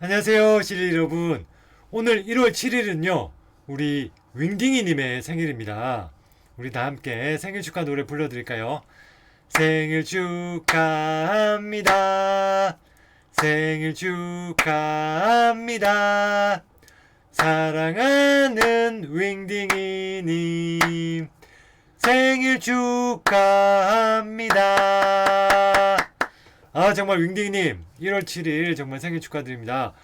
안녕하세요, 시리 여러분. 오늘 1월 7일은요, 우리 윙딩이님의 생일입니다. 우리 다 함께 생일 축하 노래 불러드릴까요? 생일 축하합니다. 생일 축하합니다. 사랑하는 윙딩이님, 생일 축하합니다. 아 정말 윙딩님 1월 7일 정말 생일 축하드립니다.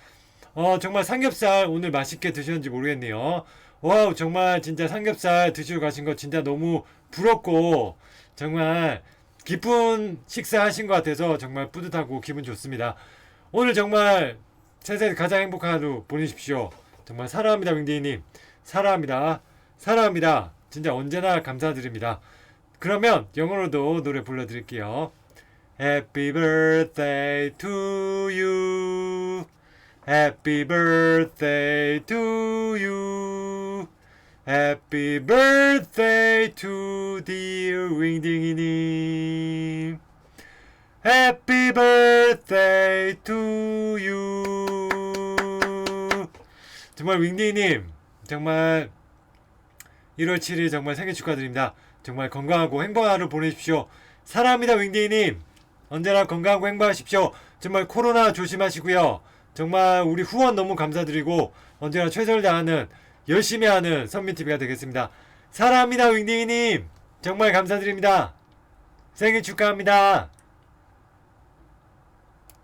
어 정말 삼겹살 오늘 맛있게 드셨는지 모르겠네요. 와우 정말 진짜 삼겹살 드시러 가신 거 진짜 너무 부럽고 정말 기쁜 식사 하신 것 같아서 정말 뿌듯하고 기분 좋습니다. 오늘 정말 세상에서 가장 행복한 하루 보내십시오. 정말 사랑합니다 윙딩님 사랑합니다 사랑합니다 진짜 언제나 감사드립니다. 그러면 영어로도 노래 불러드릴게요. Happy birthday to you. Happy birthday to you. Happy birthday to dear 윙딩이님. Happy birthday to you. 정말 윙딩이님, 정말 1월 7일 정말 생일 축하드립니다. 정말 건강하고 행복한 하루 보내십시오. 사랑합니다, 윙딩이님. 언제나 건강하고 행복하십시오. 정말 코로나 조심하시고요. 정말 우리 후원 너무 감사드리고 언제나 최선을 다하는 열심히 하는 선민TV가 되겠습니다. 사랑합니다, 윙딩이님. 정말 감사드립니다. 생일 축하합니다.